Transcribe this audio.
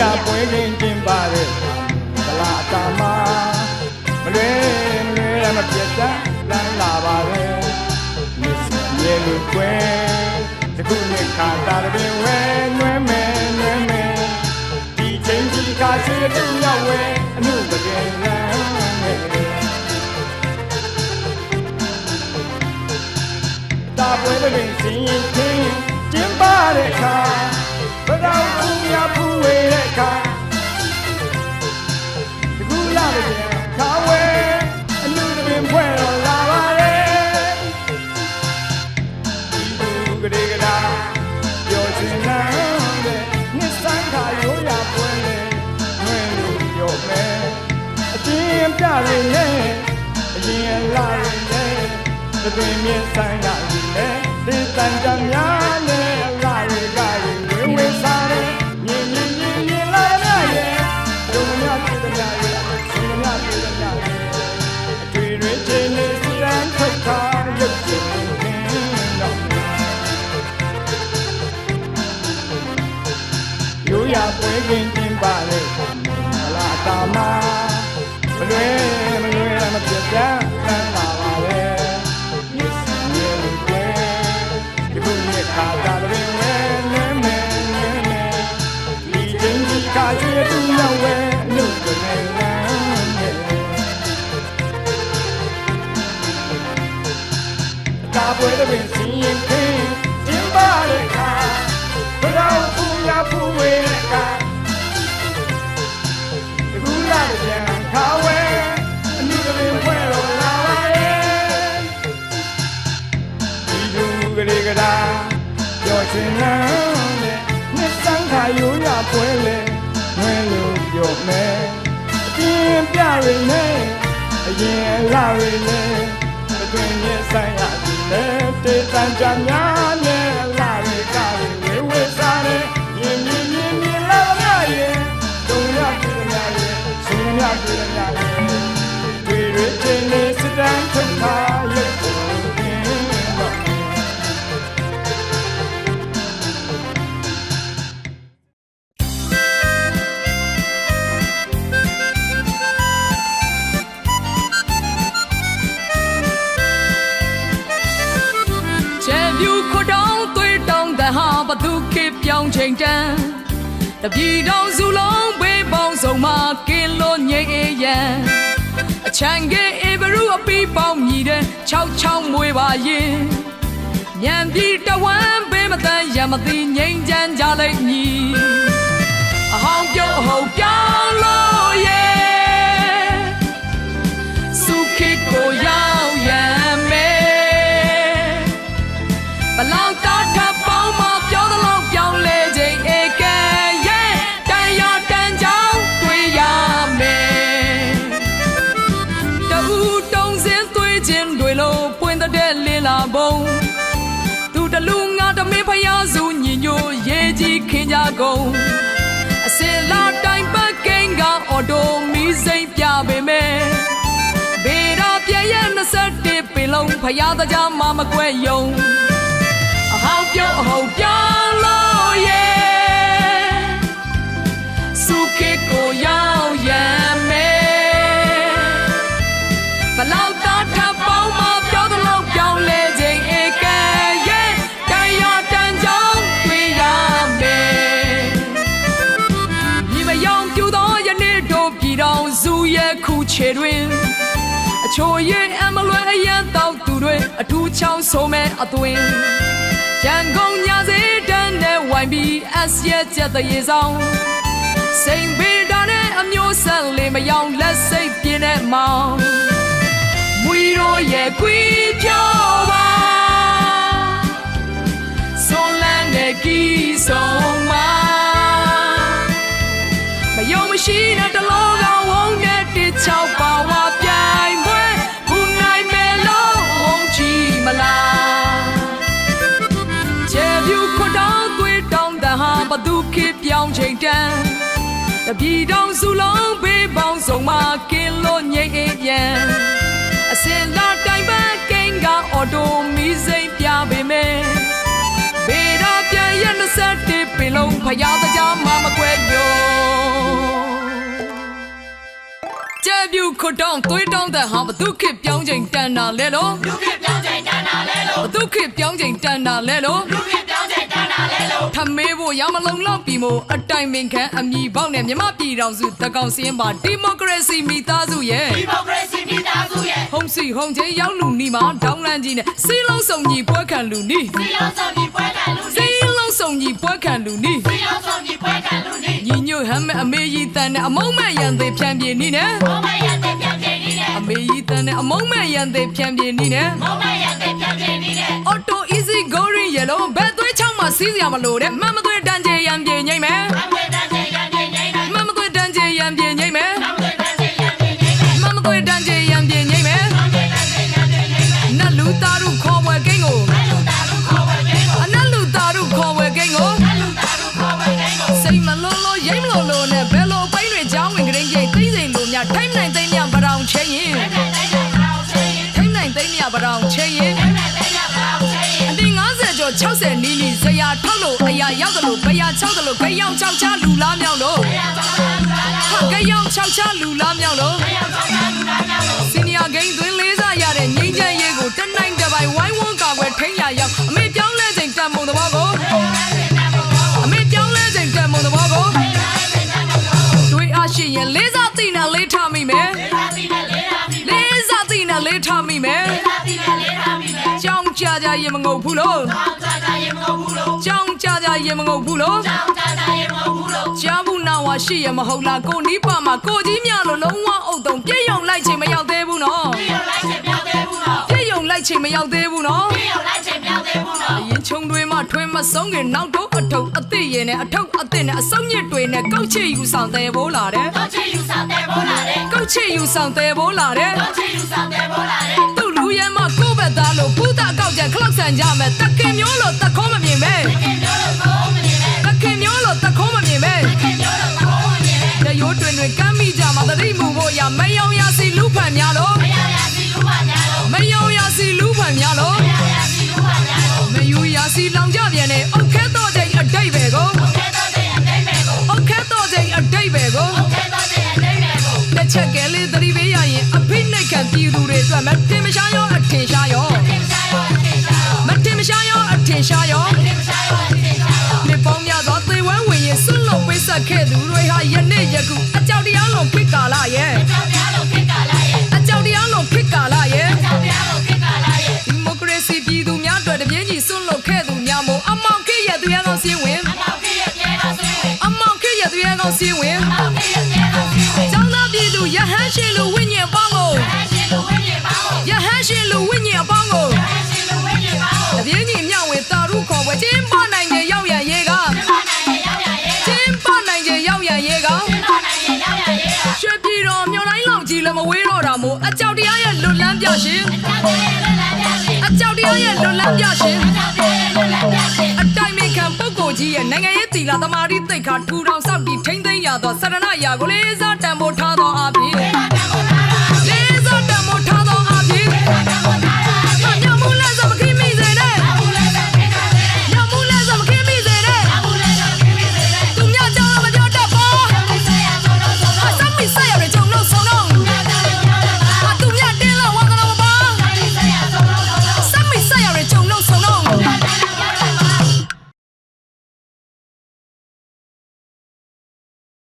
ရပွဲကင်းကျင်းပါတဲ့ကလာတာမမလွဲမလွဲမပြတ်တမ်းလမ်းလာပါပဲမြစ်စရဲလို့ကွယ်တခုနှစ်ခါတာတ တင်းပြရည်နဲ့အရင်လာရည်နဲ့တွင်မြင့်ဆိုင်ရည်နဲ့ဒီတန်ကြများနဲ့အလားတွေကဝေဝေစားတဲ့မြင်မြင်မြင်မြင်လာရရဲ့ဒုံမြတ်ပြည်တဲ့ရဲ့ရှင်မြတ်ပြည်တဲ့ရဲ့အတွေ့ရချင်းနဲ့စရန်ထုတ်တာရုပ်ရှင်တော့ရိုးရပွဲကင်း yeah. တာပွဲတဲ့ပင်စီရင်ခင်းကျင်းပါတဲ့အခါဘတော်ပူရပူဝေတဲ့အခါဒီကူလာတဲ့ပြန်ခါဝဲအမှုကလေးဖွဲ့တော်လာပါရဲ့ဒီလူကလေးကလာပြောချင်လာတဲ့နှစ်ဆန်းခါရိုးရပွဲလေငွေလို့ပြောမယ်အပြင်းပြရည်နဲ့အရင်လာရည်နဲ့အ တွင်ရဲ့ဆိုင်ရသည်လေတေတန်ကြများ တန်းတပြည်တော်စုလုံးဘေးပေါင်းစုံမှာကင်းလို့ငြိမ်အေးရန်အချမ်းကဲအေဘရုအပီးပေါင်းမြည်တဲ့6 6မွေပါရင်ညံပြည်တဝမ်းဘေးမတန်ရမသိငြိမ်ချမ်းကြလိမ့်မည်အဟောင်းပြုတ်အဟုတ်ပြောင်းလို့ ခြင်းတွေလို့ပွင့်တဲ့လင်းလာပုံသူတလူငါတမင်းဖျားစုညီညိုရေးကြီးခင်ကြကုန်အစင်လာတိုင်းပတ်ကိန်းကအော်တိုမီးစိမ့်ပြပေမဲ့ဘေရာပြည့်ရဲ့21ပင်လုံးဖယားတကြားမမကွဲယုံအဟောင်းပြုတ်အဟုတ်ပြောင်းလို့ ချောင်းဆုံးမဲ့အသွင်ရန်ကုန်ညာစေတန်းနဲ့ဝိုင်ပြီးအစရဲ့ချက်တရေဆောင်စိန်ပေတာနဲ့အမျိုးဆက်လေးမယောင်လက်စိတ်ပြင်းတဲ့မောင်မွေတို့ရဲ့ကွီပြောပါဆွန်လန်းတဲ့ တပြည်တော်စုလုံးဘေးပေါင်းဆုံးမှာကင်းလို့ငြိမ်အေးပြန်အစင်လာတိုင်းပန်းကိန်းကအော်တိုမီစိတ်ပြပေမယ်ဘေးတော်ပြန်ရ27ပင်လုံးဖျားတကြားမှာမကွဲညိုကြက်ပြူခွတောင်းသွေးတောင်းတဲ့ဟာဘသူခေပြောင်းချိန်တန်တာလဲလို့လူခေပြောင်းချိန်တန်တာလဲလို့ဘသူခေပြောင်းချိန်တန်တာလဲလို့လူခေ မေးဖို့ရမလုံလောက်ပြီမို့အတိုင်ပင်ခံအမည်ပေါက်နဲ့မြမပြည်တော်စုတကောင်စင်းပါဒီမိုကရေစီမိသားစုရဲ့ဒီမိုကရေစီမိသားစုရဲ့ဟုံးစီဟုံးချင်းရောက်လူနီမှာဒေါင်းလန်းကြီးနဲ့စီလုံးစုံကြီးပွဲခံလူနီစီလုံးစုံကြီးပွဲခံလူစီနေလုံးစုံကြီးပွဲခံလူနီစီလုံးစုံကြီးပွဲခံလူနေညီညွတ်ဟမ်းမဲ့အမေကြီးတန်နဲ့အမုံမဲ့ရန်သေးဖြန့်ပြေနီနဲ့မောင်မရတဲ့ပြန်ပြင်းနေတယ်အမေကြီးတန်နဲ့အမုံမဲ့ရန်သေးဖြန့်ပြေနီနဲ့မောင်မရတဲ့ပြန်ပြင်းနေတယ် Auto Easy Going Yellow ဘယ်သွေးချောင်းမှာ စီးစရာမလိုတဲ့မမသွေးတန်ကြေရန်ပြေငိမ့်မယ် 90ကျော်60နီးနီးဇရာထောက်လို့အရာရောက်တယ်လို့ဘရာ6တယ်လို့ခရောက်6ချလူလားမြောက်လို့တရားကြောင့်လားလူလားလားဟာခရောက်6ချလူလားမြောက်လို့တရားကြောင့်လားလူလားလားလို့စီနီယာဂိမ်းသွင်းလေးစားရတဲ့ငိမ့်ချမ်းရေးကိုတနိုင်တစ်ပိုင်ဝိုင်းဝန်းကာကွယ်ထိန်းရရောက်အမေပြောင်းလဲချိန်တန်မုံသဘောကိုအမေပြောင်းလဲချိန်တန်မုံသဘောကိုတွေးအားရှိရင်လေးစားသိနေလေးထားမိမယ်သာတိနဲ့လေးသာတိနဲ့လေးစားသိနေလေးထားမိမယ်သာတိနဲ့လေးသာတိနဲ့ကြောင်းကြကြရင်မငုံဘူးလို့ ရင်မငုံဘူးလို့တောင်းကြကြရေမဟုတ်ဘူးလို့ကြားဘူးနာဝါရှိရမဟုတ်လားကိုနီးပါမှာကိုကြီးမြလို့လုံးဝအုပ်တုံပြည့်ယုံလိုက်ချိန်မရောက်သေးဘူးနော်ပြီးတော့လိုက်ချင်ပြောင်းသေးဘူးနော်ပြည့်ယုံလိုက်ချိန်မရောက်သေးဘူးနော်ပြီးတော့လိုက်ချင်ပြောင်းသေးဘူးနော်ရင်ချုံတွေမှထွင်းမဆုံးခင်နောက်တော့အထုပ်အသစ်ရင်နဲ့အထုပ်အသစ်နဲ့အစုံညစ်တွေနဲ့ကောက်ချစ်ယူဆောင်တယ်ဘိုးလာတယ်တော့ချီယူဆောင်တယ်ဘောလာတယ်ကောက်ချစ်ယူဆောင်တယ်ဘိုးလာတယ်တော့ချီယူဆောင်တယ်ဘောလာတယ်သူ့လူရဲမကိုယ့်ဘက်သားလို့ဖူးတာကောက်ကြခလောက်ဆန်ကြမယ်တခင်မျိုးလို့တခေါမမြင်မဲခင်ပြောလို့ကောင်းမနေ တရိုးတွင်တွင်ကမ်းမိကြမှာတတိမူဖို့ရမယုံရစီလူဖန်များလို့မရရစီလူပါညာလို့မယုံရစီလူဖန်များလို့မရရစီလူပါညာလို့မယူရစီလောင်ကြပြန်တဲ့အုတ်ခဲတော့ချိန်အတိတ်ပဲကိုခဲတော့တဲ့အတိတ်ပဲကိုအုတ်ခဲတော့ချိန်အတိတ်ပဲကိုခဲတော့တဲ့အတိတ်ပဲကိုတစ်ချက်ကလေးသတိပေးရရင်အဖိနှိတ်ခံပြည်သူတွေအတွက်မတင်မရှားရောအထင်ရှားရောတင်ရှားရောတင်ရှားရောမတင်မရှားရောအထင်ရှားရောတင်ရှားရောတင်ရှားရောနေပေါင်းများသောသေဝဲဝင်ရင်ဆွလုံပိတ်ဆက်ခဲ့သူတွေဟာယ နေ့ယခုအကြောက်တရားလုံးခေတ်ကာလရဲ့ကြောက်ပြားလို့ခေတ်ကာလာရဲ့အကြောက်တရားလုံးခေတ်ကာလရဲ့ကြောက်ပြားလို့ခေတ်ကာလာရဲ့ဒီမိုကရေစီပြည်သူများအတွက်တပြင်းကြီးဆွလုံခဲ့သူများမို့အမောင်ခေတ်ရဲ့သူရဲကောင်းစည်းဝင်အမောင်ခေတ်ရဲ့ပြေတော်ဆွေးဝင်အမောင်ခေတ်ရဲ့သူရဲကောင်းစည်းဝင် လောက်ကြီးလည်းမဝေးတော့တာမို့အကြောက်တရားရဲ့လွတ်လန်းပြရှင်ကြောက်ပြားရဲ့လွတ်လပ်ပြရှင်အကြောက်တရားရဲ့လွတ်လန်းပြရှင်ကြောက်ပြားရဲ့လွတ်လပ်ပြရှင်အတိုင်ပင်ခံပုဂ္ဂိုလ်ကြီးရဲ့နိုင်ငံရေးသီလသမာဓိသိက္ခာထူထောင်စောင့်တည်ထိမ့်သိမ်းရသောစရဏယာကိုလေးစားတန်ဖိုးထားသောအ